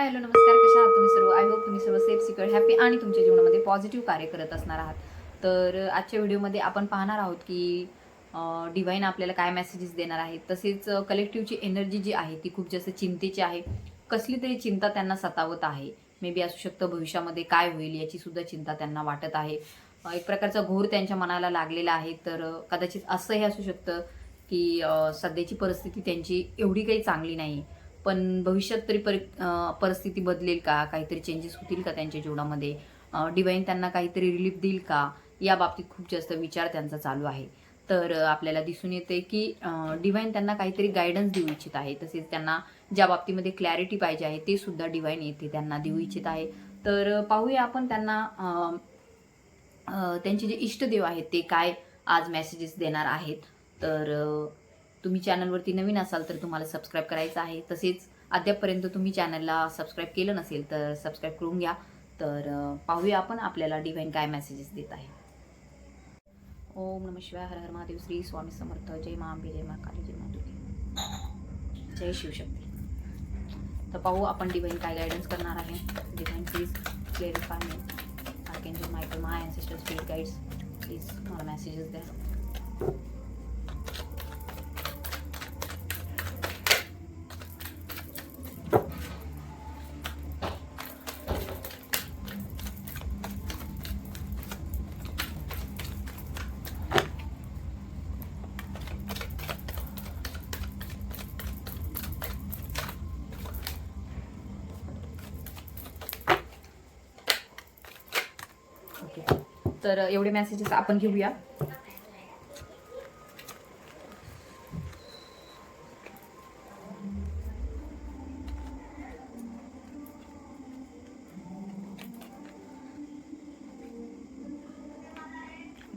Hi hello नमस्कार कशा आहात तुम्ही सर्व? आय होप तुम्ही सर्व सेफ सिक्युअर हॅपी आणि तुमच्या जीवनामध्ये पॉझिटिव्ह कार्य करत असणार आहात. तर आजच्या व्हिडिओमध्ये आपण पाहणार आहोत की डिवाईन आपल्याला काय मेसेजेस देणार आहेत तसेच कलेक्टिव्हची एनर्जी जी आहे ती खूप जास्त चिंतेची आहे. कसली तरी चिंता त्यांना सतावत आहे. मे बी असू शकतं भविष्यामध्ये काय होईल याची सुद्धा चिंता त्यांना वाटत आहे. एक प्रकारचा घोर त्यांच्या मनाला लागलेला आहे. तर कदाचित असंही असू शकतं की सध्याची परिस्थिती त्यांची एवढी काही चांगली नाही. पण भविष्यात तरी परि परिस्थिती बदलेल का? काहीतरी चेंजेस होतील का त्यांच्या जीवनामध्ये? डिवाईन त्यांना काहीतरी रिलीफ देईल का? या बाबतीत खूप जास्त विचार त्यांचा चालू आहे. तर आपल्याला दिसून येते की डिवाईन त्यांना काहीतरी गायडन्स देऊ इच्छित आहे. तसेच त्यांना ज्या बाबतीमध्ये क्लॅरिटी पाहिजे आहे ते सुद्धा डिवाईन येथे त्यांना देऊ इच्छित आहे. तर पाहूया आपण त्यांना त्यांचे जे इष्टदेव आहेत ते काय आज मेसेजेस देणार आहेत. तर तुम्ही चॅनलवरती नवीन असाल तर तुम्हाला सबस्क्राईब करायचं आहे. तसेच अद्यापपर्यंत तुम्ही चॅनलला सबस्क्राईब केलं नसेल तर सबस्क्राईब करून घ्या. तर पाहूया आपण आपल्याला डिव्हाइन काय मेसेजेस देत आहे. ओम नम शिवाय हर हर महादेव श्री स्वामी समर्थ. जय मा अंबे जय मा काली जय मा जय शिवशक्ती तर पाहू आपण डिवाईन काय गायडन्स करणार आहे. Divine please clarify me archangel Michael my ancestor spirit guides please मला मेसेजेस द्या ओके तर एवढे मेसेजेस आपण घेऊया.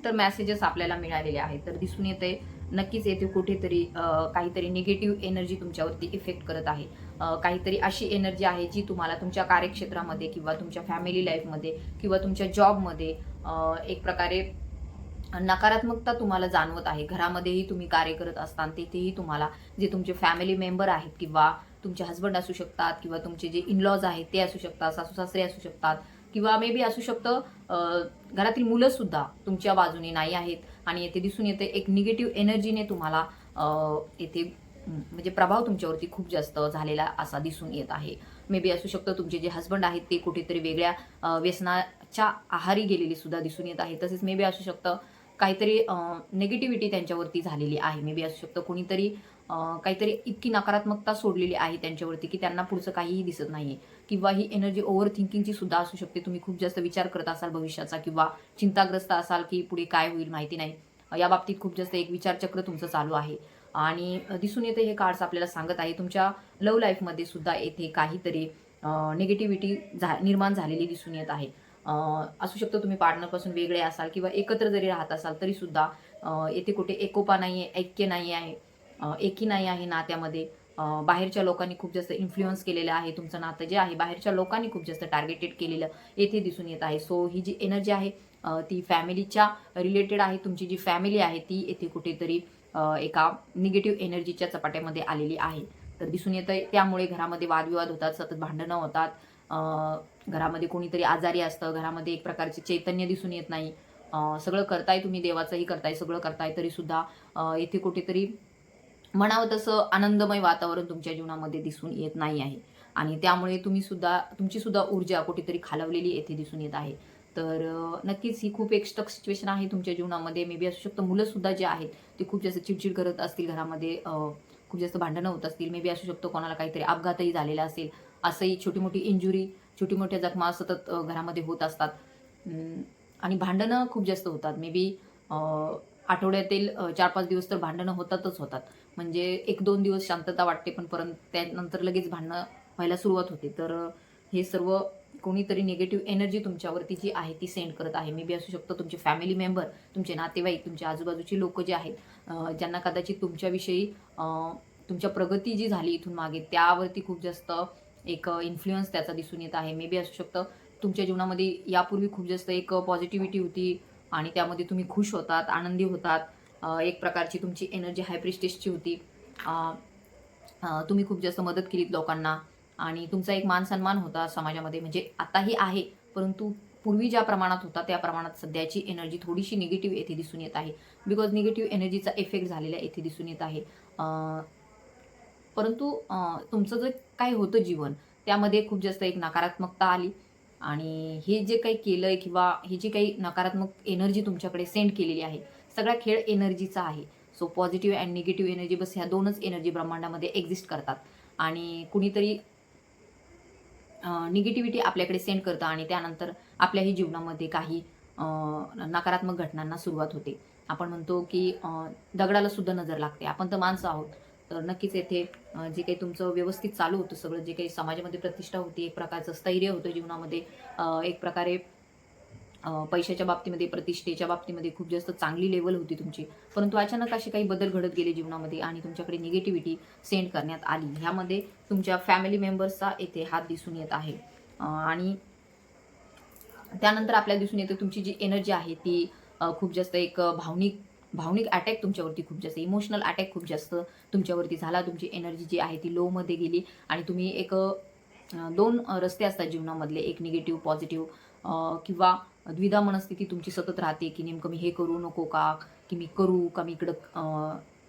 तर मेसेजेस आपल्याला मिळालेले आहेत. तर दिसून येते नक्कीच येथे कुठेतरी काहीतरी निगेटिव्ह एनर्जी तुमच्यावरती इफेक्ट करत आहे. काहीतरी अशी एनर्जी आहे जी तुम्हाला तुमच्या कार्यक्षेत्रामध्ये किंवा तुमच्या फॅमिली लाईफमध्ये किंवा तुमच्या जॉबमध्ये एक प्रकारे नकारात्मकता तुम्हाला जाणवत आहे. घरामध्येही तुम्ही कार्य करत असताना तिथेही तुम्हाला जे तुमचे फॅमिली मेंबर आहेत किंवा तुमचे हस्बंड असू शकतात किंवा तुमचे जे इनलॉज आहेत ते असू शकतात सासू सासरे असू शकतात किंवा मे बी असू शकतं घरातील मुलं सुद्धा तुमच्या बाजूने नाही आहेत आणि येथे दिसून येते एक निगेटिव्ह एनर्जीने तुम्हाला येथे म्हणजे प्रभाव तुमच्यावरती खूप जास्त झालेला असा दिसून येत आहे. मे बी असू शकतं तुमचे जे हस्बंड आहेत ते कुठेतरी वेगळ्या व्यसनाच्या आहारी गेलेली सुद्धा दिसून येत आहे. तसेच मे बी असू शकतं काहीतरी निगेटिव्हिटी त्यांच्यावरती झालेली आहे. मे बी असू शकतं कोणीतरी काहीतरी इतकी नकारात्मकता सोडलेली आहे त्यांच्यावरती की त्यांना पुढचं काहीही दिसत नाही किंवा ही एनर्जी ओव्हर थिंकिंगची सुद्धा असू शकते. तुम्ही खूप जास्त विचार करत असाल भविष्याचा किंवा चिंताग्रस्त असाल की पुढे काय होईल माहिती नाही. या बाबतीत खूप जास्त एक विचारचक्र तुमचं चालू आहे. आणि दिसून येते हे कार्ड्स आपल्याला सांगत आहे. तुमच्या लव लाईफमध्ये सुद्धा येथे काहीतरी निगेटिव्हिटी झा निर्माण झालेली दिसून येत आहे. असू शकतं तुम्ही पार्टनरपासून वेगळे असाल किंवा एकत्र जरी राहत असाल तरी सुद्धा येथे कुठे एकोपा नाही आहे ऐक्य नाही आहे एकी नाही आहे नात्यामध्ये. बाहेरच्या लोकांनी खूप जास्त इन्फ्लुअन्स केलेलं आहे. तुमचं नातं जे आहे बाहेरच्या लोकांनी खूप जास्त टार्गेटेड केलेलं येथे दिसून येत आहे. सो ही जी एनर्जी आहे ती फॅमिलीच्या रिलेटेड आहे. तुमची जी फॅमिली आहे ती येथे कुठेतरी एका निगेटिव्ह एनर्जीच्या चपाट्यामध्ये आलेली आहे. तर दिसून येतं त्यामुळे घरामध्ये वादविवाद होतात सतत भांडणं होतात. घरामध्ये कोणीतरी आजारी असतं घरामध्ये एक प्रकारचे चैतन्य दिसून येत नाही. सगळं करताय तुम्ही देवाचंही करताय सगळं करताय तरी सुद्धा येथे कुठेतरी म्हणावं तसं आनंदमय वातावरण तुमच्या जीवनामध्ये दिसून येत नाही आहे. आणि त्यामुळे तुम्ही सुद्धा तुमची सुद्धा ऊर्जा कुठेतरी खालवलेली येथे दिसून येत आहे. तर नक्कीच ही खूप एक स्टक सिच्युएशन आहे तुमच्या जीवनामध्ये. मे बी असू शकतं मुलंसुद्धा जे आहेत ते खूप जास्त चिडचिड करत असतील घरामध्ये खूप जास्त भांडणं होत असतील. मे बी असू शकतो कोणाला काहीतरी अपघातही झालेला असेल. असंही छोटी मोठी इंजुरी छोटी मोठ्या जखमा सतत घरामध्ये होत असतात. आणि भांडणं खूप जास्त होतात. मे बी आठवड्यातील चार पाच दिवस तर भांडणं होतातच होतात. म्हणजे एक दोन दिवस शांतता वाटते पण परत त्यानंतर लगेच भांडणं व्हायला सुरुवात होते. तर हे सर्व कोणीतरी निगेटिव्ह एनर्जी तुमच्यावरती जी आहे ती सेंड करत आहे. मे बी असू शकतं तुमचे फॅमिली मेंबर तुमचे नातेवाईक तुमच्या आजूबाजूची लोक जे आहेत ज्यांना कदाचित तुमच्याविषयी तुमच्या प्रगती जी झाली इथून मागे त्यावरती खूप जास्त एक इन्फ्लुअन्स त्याचा दिसून येत आहे. मे बी असू शकतं तुमच्या जीवनामध्ये यापूर्वी खूप जास्त एक पॉझिटिव्हिटी होती आणि त्यामध्ये तुम्ही खुश होतात आनंदी होतात. एक प्रकारची तुमची एनर्जी हायप्रिस्टेसची होती. तुम्ही खूप जास्त मदत केलीत लोकांना. आणि तुमचा एक मान सन्मान होता समाजामध्ये म्हणजे आताही आहे. परंतु पूर्वी ज्या प्रमाणात होता त्या प्रमाणात सध्याची एनर्जी थोडीशी निगेटिव्ह येथे दिसून येत आहे. बिकॉज निगेटिव्ह एनर्जीचा इफेक्ट झालेला येथे दिसून येत आहे. परंतु तुमचं जे काही होतं जीवन त्यामध्ये खूप जास्त एक नकारात्मकता आली. आणि हे जे काही केलं आहे किंवा ही जी काही नकारात्मक एनर्जी तुमच्याकडे सेंड केलेली आहे सगळा खेळ एनर्जीचा आहे. So positive and negative energy बस ह्या दोनच एनर्जी ब्रह्मांडामध्ये एक्झिस्ट करतात. आणि कुणीतरी निगेटिव्हिटी आपल्याकडे सेंड करतं आणि त्यानंतर आपल्याही जीवनामध्ये काही नकारात्मक घटनांना सुरुवात होते. आपण म्हणतो की दगडाला सुद्धा नजर लागते. आपण तर माणसं आहोत. तर नक्कीच येथे जे काही तुमचं व्यवस्थित चालू होतं सगळं जे काही समाजामध्ये प्रतिष्ठा होती एक प्रकारचं स्थैर्य होतं जीवनामध्ये एक प्रकारे पैशाच्या बाबतीमध्ये प्रतिष्ठेच्या बाबतीमध्ये खूप जास्त चांगली लेवल होती तुमची. परंतु अचानक असे काही बदल घडत गेले जीवनामध्ये आणि तुमच्याकडे निगेटिव्हिटी सेंड करण्यात आली. ह्यामध्ये तुमच्या फॅमिली मेंबर्सचा येथे हात दिसून येत आहे. आणि त्यानंतर आपल्याला दिसून येते तुमची जी एनर्जी आहे ती खूप जास्त एक भावनिक भावनिक अटॅक तुमच्यावरती खूप जास्त इमोशनल अटॅक खूप जास्त तुमच्यावरती झाला. तुमची एनर्जी जी आहे ती लोमध्ये गेली आणि तुम्ही एक दोन रस्ते असतात जीवनामधले. एक निगेटिव्ह पॉझिटिव्ह किंवा द्विधा मनस्थिती तुमची सतत राहते की नेमकं मी हे करू नको का? की मी करू का मी इकडं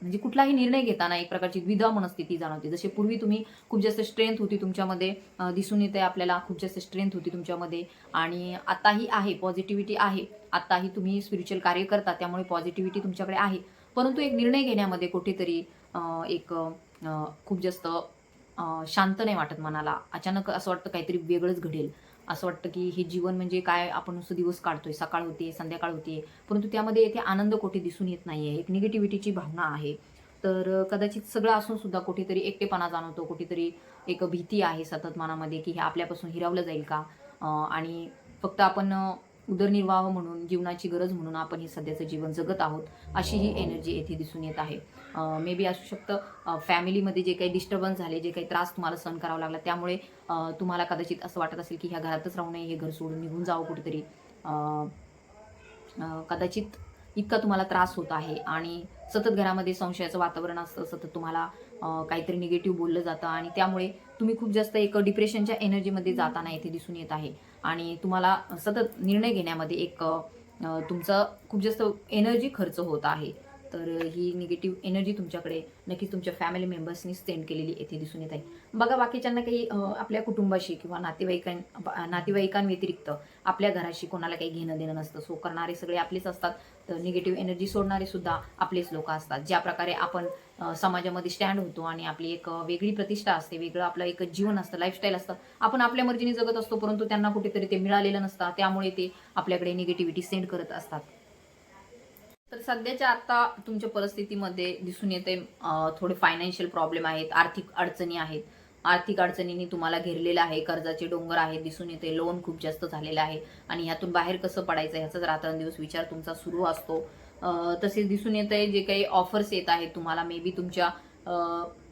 म्हणजे कुठलाही निर्णय घेताना एक प्रकारची द्विधा मनस्थिती जाणवते. जसे पूर्वी तुम्ही खूप जास्त स्ट्रेंथ होती तुमच्यामध्ये दिसून येते आपल्याला खूप जास्त स्ट्रेंथ होती तुमच्यामध्ये. आणि आताही आहे पॉझिटिव्हिटी आहे. आताही तुम्ही स्पिरिच्युअल कार्य करता त्यामुळे पॉझिटिव्हिटी तुमच्याकडे आहे. परंतु एक निर्णय घेण्यामध्ये कुठेतरी एक खूप जास्त शांत नाही वाटत मनाला. अचानक असं वाटतं काहीतरी वेगळंच घडेल. असं वाटतं की हे जीवन म्हणजे काय? आपण नुसतं दिवस काढतोय सकाळ होते संध्याकाळ होते परंतु त्यामध्ये येथे आनंद कोठे दिसून येत नाही आहे एक निगेटिव्हिटीची भावना आहे. तर कदाचित सगळं असून सुद्धा कुठेतरी एकटेपणा जाणवतो. कुठेतरी एक भीती आहे सतत मनामध्ये की हे आपल्यापासून हिरावलं जाईल का? आणि फक्त आपण उदरनिर्वाह म्हणून जीवनाची गरज म्हणून आपण हे सध्याचं जीवन जगत आहोत अशी ही एनर्जी येथे दिसून येत आहे. मे बी असू शकतं फॅमिलीमध्ये जे काही डिस्टर्बन्स झाले जे काही त्रास तुम्हाला सहन करावा लागला त्यामुळे तुम्हाला कदाचित असं वाटत असेल की ह्या घरातच राहू नये हे घर सोडून निघून जावं कुठेतरी. कदाचित इतका तुम्हाला त्रास होत आहे आणि सतत घरामध्ये संशयाचं वातावरण असतं सतत तुम्हाला काहीतरी निगेटिव्ह बोललं जातं आणि त्यामुळे तुम्ही खूप जास्त एक डिप्रेशनच्या एनर्जीमध्ये जाताना येथे दिसून येत आहे. आणि तुम्हाला सतत निर्णय घेण्यामध्ये एक तुमचं खूप जास्त एनर्जी खर्च होत आहे. तर ही निगेटिव्ह एनर्जी तुमच्याकडे नक्कीच तुमच्या फॅमिली मेंबर्सनी सेंड केलेली येथे दिसून येत आहे. बघा बाकीच्यांना काही आपल्या कुटुंबाशी किंवा नातेवाईकां नातेवाईकांव्यतिरिक्त आपल्या घराशी कोणाला काही घेणं देणं नसतं. सो करणारे सगळे आपलेच असतात. तर निगेटिव्ह एनर्जी सोडणारे सुद्धा आपलेच लोक असतात. ज्या प्रकारे आपण समाजामध्ये स्टँड होतो आणि आपली एक वेगळी प्रतिष्ठा असते वेगळं आपलं एक जीवन असतं लाईफस्टाईल असतं आपण आपल्या मर्जीने जगत असतो परंतु त्यांना कुठेतरी ते मिळालेलं नसतं. त्यामुळे ते आपल्याकडे निगेटिव्हिटी सेंड करत असतात. तर सध्याच्या आता तुमच्या परिस्थितीमध्ये दिसून येते थोडे फायनान्शियल प्रॉब्लेम आहेत आर्थिक अडचणी आहेत. आर्थिक अडचणींनी तुम्हाला घेरलेलं आहे कर्जाचे डोंगर आहेत दिसून येते लोन खूप जास्त झालेलं आहे. आणि ह्यातून बाहेर कसं पडायचं ह्याचाच रात्रंदिवस विचार तुमचा सुरू असतो. तसेच दिसून येत आहे जे काही ऑफर्स येत आहेत तुम्हाला मे बी तुमच्या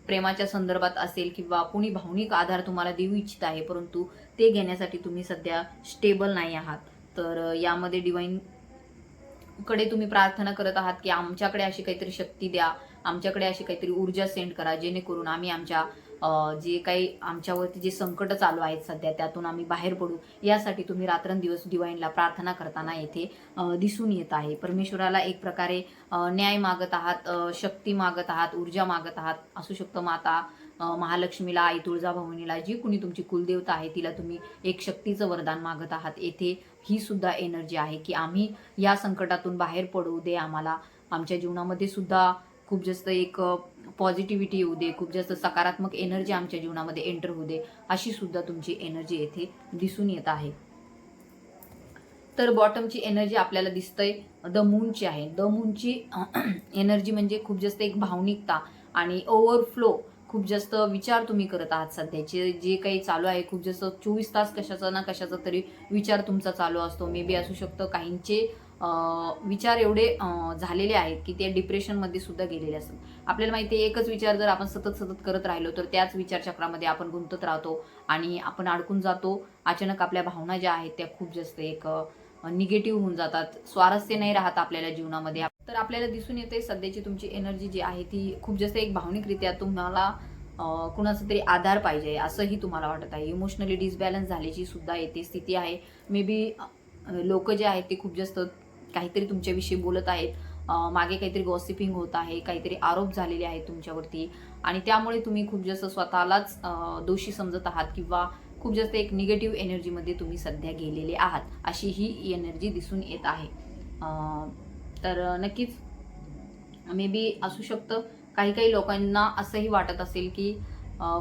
प्रेमाच्या संदर्भात असेल किंवा कोणी भावनिक आधार तुम्हाला देऊ इच्छित आहे परंतु ते घेण्यासाठी तुम्ही सध्या स्टेबल नाही आहात. तर यामध्ये डिवाईन कडे तुम्ही प्रार्थना करत आहात की आमच्याकडे अशी काहीतरी शक्ती द्या आमच्याकडे अशी काहीतरी ऊर्जा सेंड करा जेणेकरून आम्ही आमच्या जे काही आमच्यावरती जे संकट चालू आहेत सध्या त्यातून आम्ही बाहेर पडू. यासाठी तुम्ही रात्रंदिवस डिवाईनला प्रार्थना करताना येथे दिसून येत आहे. परमेश्वराला एक प्रकारे न्याय मागत आहात शक्ती मागत आहात ऊर्जा मागत आहात असू शकतं माता महालक्ष्मीला आई तुळजाभवानीला जी कुणी तुमची कुलदेवता आहे तिला तुम्ही एक शक्तीचं वरदान मागत आहात. येथे ही सुद्धा एनर्जी आहे की आम्ही या संकटातून बाहेर पडू दे आम्हाला. आमच्या जीवनामध्ये सुद्धा खूप जास्त एक पॉझिटिव्हिटी येऊ दे खूप जास्त सकारात्मक एनर्जी आमच्या जीवनामध्ये एंटर होऊ दे अशी सुद्धा तुमची एनर्जी येथे दिसून येत आहे. तर बॉटमची एनर्जी आपल्याला दिसतंय द मूनची आहे. द मूनची एनर्जी म्हणजे खूप जास्त एक भावनिकता आणि ओव्हरफ्लो खूप जास्त विचार तुम्ही करत आहात सध्याचे. जे काही चालू आहे खूप जास्त चोवीस तास कशाचा ना कशाचा तरी विचार तुमचा चालू असतो. मे बी असू शकतं काहींचे विचार एवढे झालेले आहेत की ते डिप्रेशनमध्ये सुद्धा गेलेले असतात. आपल्याला माहिती आहे एकच विचार जर आपण सतत सतत करत राहिलो तर त्याच विचारचक्रामध्ये आपण गुंतत राहतो आणि आपण अडकून जातो. अचानक आपल्या भावना ज्या आहेत त्या खूप जास्त एक निगेटिव्ह होऊन जातात. स्वारस्य नाही राहत आपल्याला जीवनामध्ये. तर आपल्याला दिसून येते सध्याची तुमची एनर्जी जी आहे ती खूप जास्त एक भावनिकरित्या तुम्हाला कुणाचा तरी आधार पाहिजे असंही तुम्हाला वाटत आहे. इमोशनली डिसबॅलन्स झाल्याची सुद्धा येते स्थिती आहे. मे बी लोक जे आहेत ते खूप जास्त काहीतरी तुमच्याविषयी बोलत आहेत. मागे काहीतरी गॉसिपिंग होत आहे काहीतरी आरोप झालेले आहेत तुमच्यावरती. आणि त्यामुळे तुम्ही खूप जास्त स्वतःलाच दोषी समजत आहात किंवा खूप जास्त एक निगेटिव्ह एनर्जीमध्ये तुम्ही सध्या गेलेले आहात. अशी ही एनर्जी दिसून येत आहे. तर नक्कीच मे बी असू शकतं. काही काही लोकांना असंही वाटत असेल की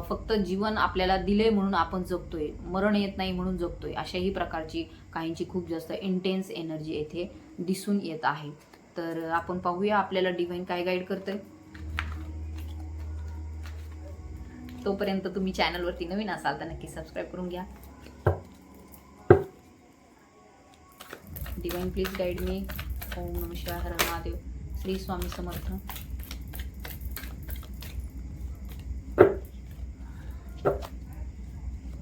फक्त जीवन आपल्याला दिलंय म्हणून आपण जगतोय. मरण येत नाही म्हणून जगतोय. अशाही प्रकारची काहींची खूप जास्त इंटेन्स एनर्जी येथे दिसून येत आहे. तर आपण पाहूया आपल्याला डिव्हाइन काय गाईड करतंय. तोपर्यंत तुम्ही चॅनलवरती नवीन असाल तर नक्की सबस्क्राईब करून घ्या. डिवाईन प्लीज गाईड मी ओम नम शिवाय हर महादेव. श्री स्वामी समर्थ.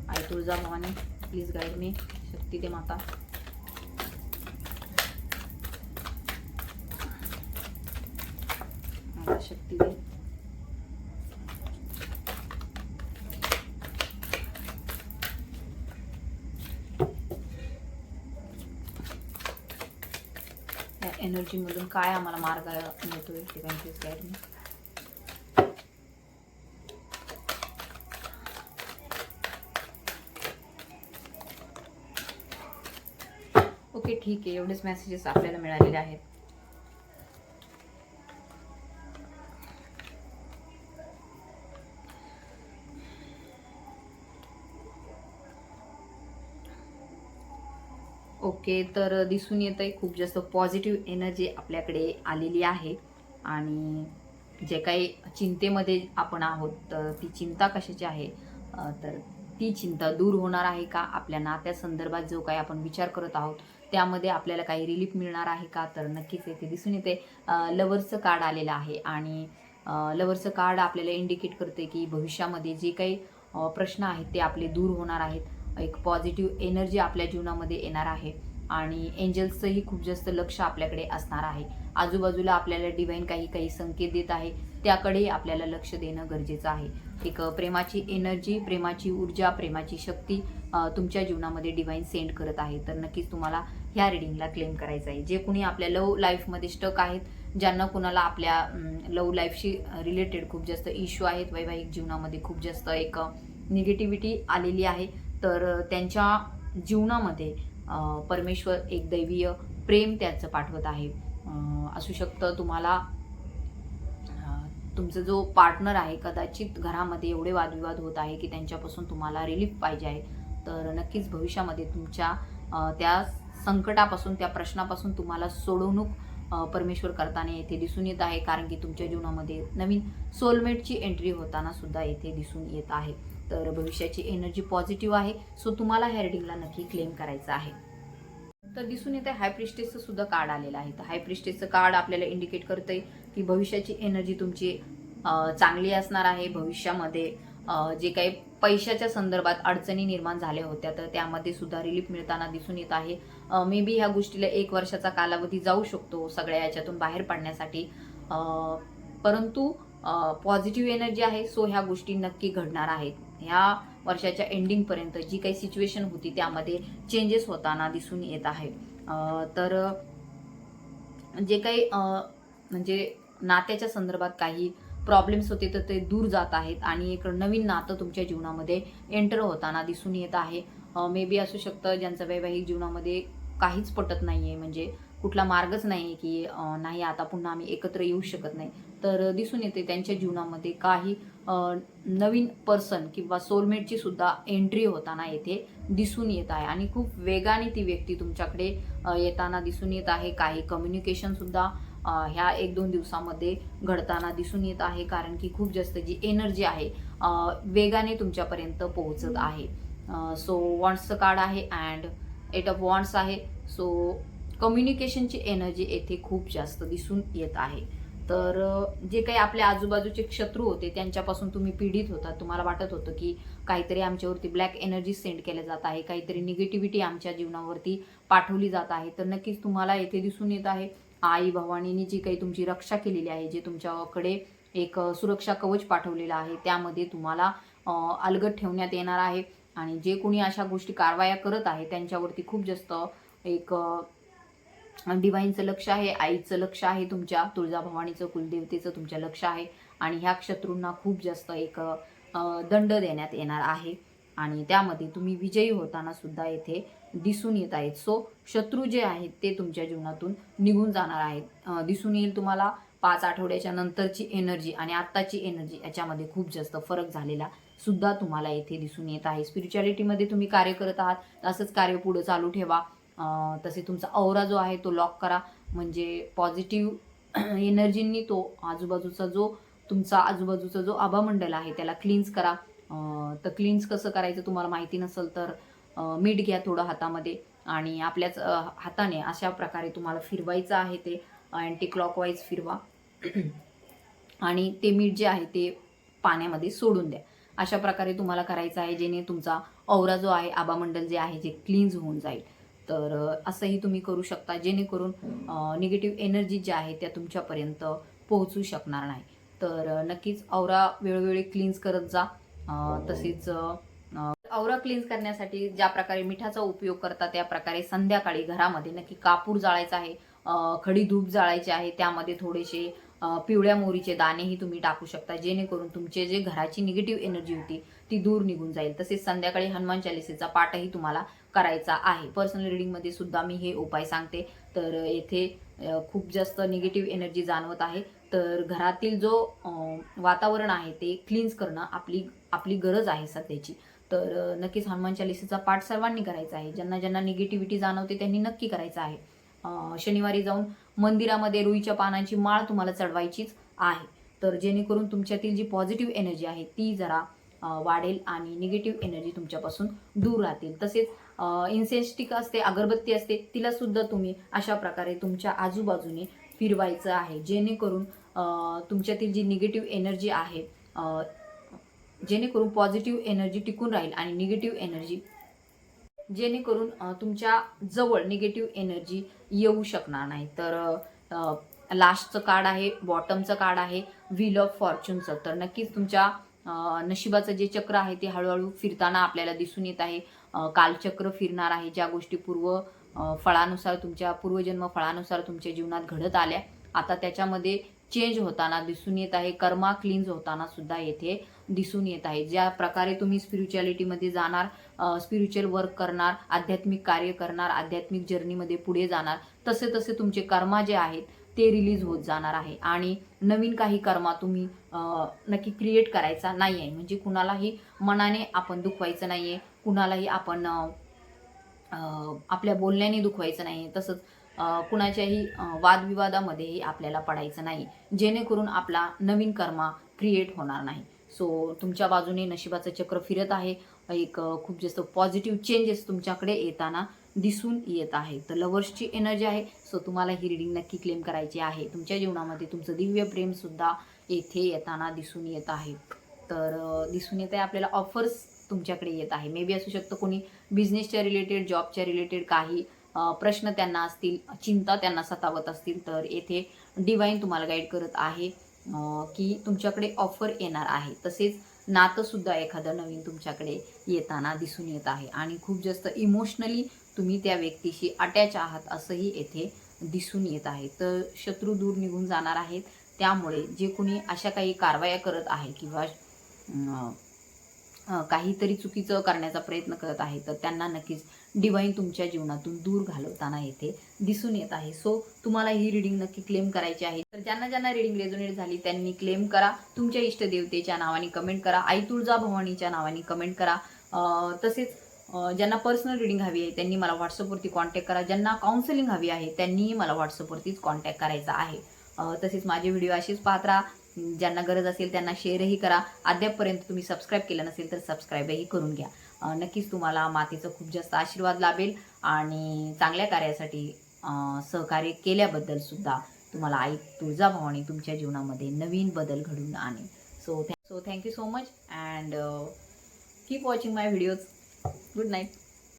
आई तुळजा भवानी प्लीज गाईड मी शक्ती दे माता शक्ती दे या एनर्जीमधून काय आम्हाला मार्ग मिळतोय ते प्लीज गाईड मी ओके ठीक आहे. एवढेच मेसेजेस आपल्याला मिळालेले आहेत. ओके तर दिसून येत आहे खूप जास्त पॉझिटिव्ह एनर्जी आपल्याकडे आलेली आहे. आणि जे काही चिंतेमध्ये आपण आहोत तर ती चिंता कशाची आहे? तर ती चिंता दूर होणार आहे का? आपल्या नात्या संदर्भात जो काही आपण विचार करत आहोत त्यामध्ये आपल्याला काही रिलीफ मिळणार आहे का? तर नक्कीच येथे दिसून येते लवरचं कार्ड आलेलं आहे आणि लवरचं कार्ड आपल्याला इंडिकेट करते की भविष्यामध्ये जे काही प्रश्न आहेत ते आपले दूर होणार आहेत. एक पॉझिटिव्ह एनर्जी आपल्या जीवनामध्ये येणार आहे. आणि एंजल्सचंही खूप जास्त लक्ष आपल्याकडे असणार आहे. आजूबाजूला आपल्याला डिवाईन काही काही संकेत देत आहे. त्याकडे आपल्याला लक्ष देणं गरजेचं आहे. एक प्रेमाची एनर्जी प्रेमाची ऊर्जा प्रेमाची शक्ती तुमच्या जीवनामध्ये डिवाईन सेंड करत आहे. तर नक्कीच तुम्हाला ह्या रिडिंगला क्लेम करायचं आहे. जे कुणी आपल्या लव लाईफमध्ये स्टक आहेत ज्यांना कुणाला आपल्या लव लाईफशी रिलेटेड खूप जास्त इश्यू आहेत वैवाहिक जीवनामध्ये खूप जास्त एक निगेटिव्हिटी आलेली आहे तर त्यांच्या जीवनामध्ये परमेश्वर एक दैवीय प्रेम त्याचं पाठवत आहे. असू शकतं तुम्हाला तुमचा जो पार्टनर आहे कदाचित घरामध्ये एवढे वादविवाद होत आहे की त्यांच्यापासून तुम्हाला रिलीफ पाहिजे आहे. तर नक्कीच भविष्यामध्ये तुमच्या त्या संकटापासून त्या प्रश्नापासून तुम्हाला सोडवणूक परमेश्वर करताना येथे दिसून येत आहे. कारण की तुमच्या जीवनामध्ये नवीन सोलमेटची एंट्री होताना सुद्धा येथे दिसून येत आहे. तर भविष्याची एनर्जी पॉझिटिव्ह आहे. सो तुम्हाला ह्या रिडिंगला नक्की क्लेम करायचं आहे. तर दिसून येतं हाय प्रिस्टेसचं सुद्धा कार्ड आलेलं आहे. तर हायप्रिस्टेचं कार्ड आपल्याला इंडिकेट करतंय की भविष्याची एनर्जी तुमची चांगली असणार आहे. भविष्यामध्ये जे काही पैशाच्या संदर्भात अडचणी निर्माण झाल्या होत्या तर त्यामध्ये सुद्धा रिलीफ मिळताना दिसून येत आहे. मे बी ह्या गोष्टीला एक वर्षाचा कालावधी जाऊ शकतो सगळ्या याच्यातून बाहेर पडण्यासाठी. परंतु पॉझिटिव्ह एनर्जी आहे. सो ह्या गोष्टी नक्की घडणार आहेत. ह्या वर्षाच्या एंडिंगपर्यंत जी काही सिच्युएशन होती त्यामध्ये चेंजेस होताना दिसून येत आहे. तर जे काही म्हणजे नात्याच्या संदर्भात काही प्रॉब्लेम्स होते तर ते दूर जात आहेत आणि एक नवीन नातं तुमच्या जीवनामध्ये एंटर होताना दिसून येत आहे. मे बी असू शकतं ज्यांचं वैवाहिक जीवनामध्ये काहीच पटत नाही आहे म्हणजे कुठला मार्गच नाही आहे की नाही आता पुन्हा आम्ही एकत्र येऊ शकत नाही. तर दिसून येते त्यांच्या जीवनामध्ये काही नवीन पर्सन किंवा सोलमेटची सुद्धा एंट्री होताना येथे दिसून येत आहे. आणि खूप वेगाने ती व्यक्ती तुमच्याकडे येताना दिसून येत आहे. काही कम्युनिकेशन सुद्धा ह्या एक दोन दिवसामध्ये घडताना दिसून येत आहे. कारण की खूप जास्त जी एनर्जी आहे वेगाने तुमच्यापर्यंत पोहोचत आहे. सो वॉन्ट्सचं कार्ड आहे अँड एट ऑफ वॉन्ट्स आहे. सो कम्युनिकेशनची एनर्जी येथे खूप जास्त दिसून येत आहे. तर जे काही आपल्या आजूबाजूचे शत्रू होते त्यांच्यापासून तुम्ही पीडित होता. तुम्हाला वाटत होतं की काहीतरी आमच्यावरती ब्लॅक एनर्जी सेंड केल्या जात आहे काहीतरी निगेटिव्हिटी आमच्या जीवनावरती पाठवली जात आहे. तर नक्कीच तुम्हाला येथे दिसून येत आहे आई भवानीने जी काही तुमची रक्षा केलेली आहे जे तुमच्याकडे एक सुरक्षा कवच पाठवलेलं आहे त्यामध्ये तुम्हाला अ, अलगद ठेवण्यात येणार आहे. आणि जे कोणी अशा गोष्टी कारवाया करत आहे त्यांच्यावरती खूप जास्त एक डिवाईनचं लक्ष आहे आईचं लक्ष आहे तुमच्या तुळजाभवानीचं कुलदेवतेचं तुमच्या लक्ष आहे. आणि ह्या शत्रूंना खूप जास्त एक दंड देण्यात येणार आहे. आणि त्यामध्ये तुम्ही विजयी होताना सुद्धा येथे दिसून येत आहेत. सो शत्रू जे आहेत ते तुमच्या जीवनातून निघून जाणार आहेत. दिसून येईल तुम्हाला पाच आठवड्याच्या नंतरची एनर्जी आणि आत्ताची एनर्जी याच्यामध्ये खूप जास्त फरक झालेला सुद्धा तुम्हाला येथे दिसून येत आहे. स्पिरिच्युअलिटीमध्ये तुम्ही कार्य करत आहात. असंच कार्य पुढे चालू ठेवा. तसे तुमचा औरा जो आहे तो लॉक करा. म्हणजे पॉझिटिव्ह एनर्जींनी तो आजूबाजूचा जो तुमचा आजूबाजूचा जो आभामंडल आहे त्याला क्लीन्स करा. तर क्लीन्स कसं करायचं तुम्हाला माहिती नसेल तर मीठ घ्या थोडं हातामध्ये आणि आपल्याच हाताने अशा प्रकारे तुम्हाला फिरवायचं आहे ते अँटी क्लॉकवाईज फिरवा. आणि ते मीठ जे आहे ते पाण्यामध्ये सोडून द्या. अशा प्रकारे तुम्हाला करायचं आहे जेणे तुमचा औरा जो आहे आबामंडल जे आहे जे क्लीन्स होऊन जाईल. तर असंही तुम्ही करू शकता जेणेकरून निगेटिव्ह एनर्जी ज्या आहे त्या तुमच्यापर्यंत पोहोचू शकणार नाही. तर नक्कीच औरा वेळोवेळी क्लीन्स करत जा. अ, तसेच औरा क्लीन्स करण्यासाठी ज्या प्रकारे मिठाचा उपयोग करता त्या प्रकारे संध्याकाळी घरामध्ये नक्की कापूर जाळायचा आहे खडी धूप जाळायची आहे त्यामध्ये थोडेसे पिवळ्या मोहरीचे दाणेही तुम्ही टाकू शकता जेणेकरून तुमचे जे घराची निगेटिव्ह एनर्जी होती ती दूर निघून जाईल. तसेच संध्याकाळी हनुमान चालिसेचा पाठही तुम्हाला करायचा आहे. पर्सनल रिडिंगमध्ये सुद्धा मी हे उपाय सांगते. तर येथे खूप जास्त निगेटिव्ह एनर्जी जाणवत आहे. तर घरातील जो वातावरण आहे ते क्लीन्स करणं आपली आपली गरज आहे सध्याची. तर नक्कीच हनुमान चालिसेचा पाठ सर्वांनी करायचा आहे. ज्यांना ज्यांना निगेटिव्हिटी जाणवते त्यांनी नक्की करायचं आहे. शनिवारी जाऊन मंदिरामध्ये रुईच्या पानांची माळ तुम्हाला चढवायचीच आहे. तर जेणेकरून तुमच्यातील जी पॉझिटिव्ह एनर्जी आहे ती जरा वाढेल आणि निगेटिव्ह एनर्जी तुमच्यापासून दूर राहतील. तसेच इन्सेन्स्टिक असते अगरबत्ती असते तिला सुद्धा तुम्ही अशा प्रकारे तुमच्या आजूबाजूने फिरवायचं आहे. जेणेकरून तुमच्यातील जी निगेटिव्ह एनर्जी आहे जेणेकरून पॉझिटिव्ह एनर्जी टिकून राहील आणि निगेटिव्ह एनर्जी जेणेकरून तुमच्या जवळ निगेटिव्ह एनर्जी येऊ शकणार नाही. तर लास्टचं कार्ड आहे बॉटमचं कार्ड आहे व्हील ऑफ फॉर्च्यूनचं तर नक्कीच तुमच्या नशिबाचं जे चक्र आहे ते हळूहळू फिरताना आपल्याला दिसून येत आहे. कालचक्र फिरणार आहे ज्या गोष्टी पूर्व फळानुसार तुमच्या पूर्वजन्म फळानुसार तुमच्या जीवनात घडत आल्या. आता त्याच्यामध्ये चेंज होताना दिसून येत आहे कर्मा क्लीन्स होताना सुद्धा येथे दिसून येत आहे. ज्या प्रकारे तुम्ही स्पिरिच्युअलिटीमध्ये जाणार स्पिरिच्युअल वर्क करणार आध्यात्मिक कार्य करणार आध्यात्मिक जर्नीमध्ये पुढे जाणार तसे तसे तुमचे कर्मा जे आहेत ते रिलीज होत जाणार आहे. आणि नवीन काही कर्मा तुम्ही नक्की क्रिएट करायचा नाही आहे म्हणजे कुणालाही मनाने आपण दुखवायचं नाही आहे कुणालाही आपण आपल्या बोलण्याने दुखवायचं नाही. तसंच कुणाच्याही वादविवादामध्येही आपल्याला पडायचं नाही. जेणेकरून आपला नवीन कर्मा क्रिएट होणार नाही. सो तुमच्या बाजूने नशिबाचं चक्र फिरत आहे. एक खूप जास्त पॉझिटिव्ह चेंजेस तुमच्याकडे येताना दिसून येत आहे. तर लवर्सची एनर्जी आहे. सो तुम्हाला ही रिडिंग नक्की क्लेम करायची आहे. तुमच्या जीवनामध्ये तुमचं दिव्य प्रेमसुद्धा येथे येताना दिसून येत आहे. तर दिसून येत आहे आपल्याला ऑफर्स तुमच्याकडे येत आहे. मे बी असू शकतं कोणी बिझनेसच्या रिलेटेड जॉबच्या रिलेटेड काही प्रश्न त्यांना असतील चिंता त्यांना सतावत असतील तर येथे डिवाईन तुम्हाला गाईड करत आहे की तुमच्याकडे ऑफर येणार आहे. तसेच नातंसुद्धा एखादं नवीन तुमच्याकडे येताना दिसून येत आहे. आणि खूप जास्त इमोशनली तुम्ही त्या व्यक्तीशी अटॅच आहात असंही येथे दिसून येत आहे. तर शत्रू दूर निघून जाणार आहेत. त्यामुळे जे कोणी अशा काही कारवाया करत आहे किंवा काहीतरी चुकीचं करण्याचा प्रयत्न करत आहे तर त्यांना नक्कीच डिवाईन तुमच्या जीवनातून दूर घालवताना येथे दिसून येत आहे. सो तुम्हाला ही रिडिंग नक्की क्लेम करायची आहे. तर ज्यांना ज्यांना रिडिंग रेझोनेट झाली त्यांनी क्लेम करा. तुमच्या इष्टदेवतेच्या नावाने कमेंट करा. आई तुळजा भवानीच्या नावाने कमेंट करा. तसेच ज्यांना पर्सनल रिडिंग हवी आहे त्यांनी मला व्हॉट्सअपवरती कॉन्टॅक्ट करा. ज्यांना काउन्सिलिंग हवी आहे त्यांनीही मला व्हॉट्सअपवरतीच कॉन्टॅक्ट करायचा आहे. तसेच माझे व्हिडिओ असेच पाहत राहा. ज्यांना गरज असेल त्यांना शेअरही करा. अद्यापपर्यंत तुम्ही सबस्क्राईब केलं नसेल तर सबस्क्राईबही करून घ्या. नक्कीच तुम्हाला मातेचा खूप जास्त आशीर्वाद लाभेल आणि चांगल्या कार्यासाठी सहकार्य केल्याबद्दल सुद्धा तुम्हाला आई तुळजाभवानी तुमच्या जीवनामध्ये नवीन बदल घडून आणेल. So so thank you so much and keep watching my videos good night